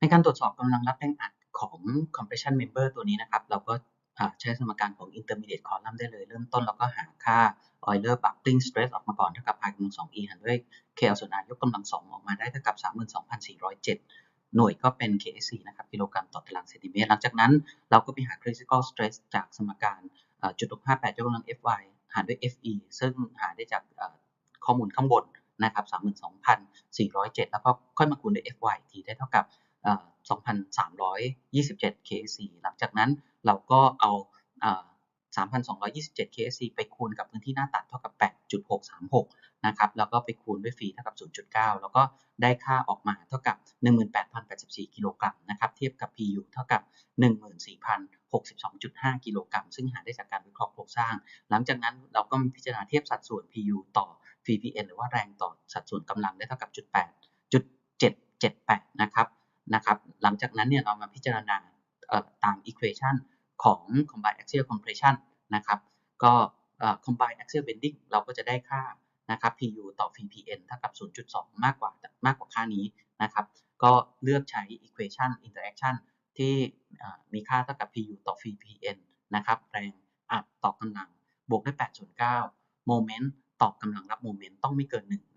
ในการตรวจสอบกำลังรับแรงอัดของ compression member ตัวนี้นะครับ เราก็ใช้สมการของ intermediate column ได้เลย เริ่มต้นเราก็หาค่า Euler buckling stress ออกมาก่อนเท่ากับ pi กำลัง2 e หารด้วย k l ส่วน r ยกกำลัง 2 ออกมาได้เท่ากับ 32,407 หน่วยก็เป็น KSC นะครับ กิโลกรัมต่อตารางเซนติเมตร หลังจากนั้นเราก็ไปหา critical stress จากสมการจุด658ยกกำลัง Fy หารด้วย Fe ซึ่งหาได้จากข้อมูลข้างบนนะครับ 32,407 แล้วก็ค่อยมาคูณด้วย Fy ทีได้เท่ากับ 2,327 KSC หลังจากนั้นเราก็เอา3,227 KSC ไปคูณกับพื้นที่หน้าตัดเท่ากับ 8.636 นะครับ แล้วก็ไปคูณด้วยฟีเท่ากับ 0.9 แล้วก็ได้ค่าออกมาเท่ากับ 18,084 กิโลกรัมนะครับ เทียบกับ PU เท่ากับ 14,062.5 กิโลกรัม ซึ่งหาได้จากการวิเคราะห์โครงสร้าง หลังจากนั้นเราก็มาพิจารณาเทียบสัดส่วน PU ต่อ VPN หรือว่าแรงต่อสัดส่วนกำลังได้เท่ากับจุด8จุด778 นะครับ นะครับหลังจากนั้นเนี่ยเรามาพิจารณาตาม equation ของ combined axial compression นะครับก็เอ่อ combined axial bending เราก็จะได้ค่านะครับ PU ต่อ VPN เท่ากับ 0.2 มากกว่ามากกว่าค่านี้นะครับ ก็เลือกใช้ equation interaction ที่เอ่มีค่าเท่ากับ PU ต่อ VPN นะครับแรงอัดต่อกำลังบวกด้วย8.9โมเมนต์ต่อกำลังรับโมเมนต์ต้องไม่เกิน 1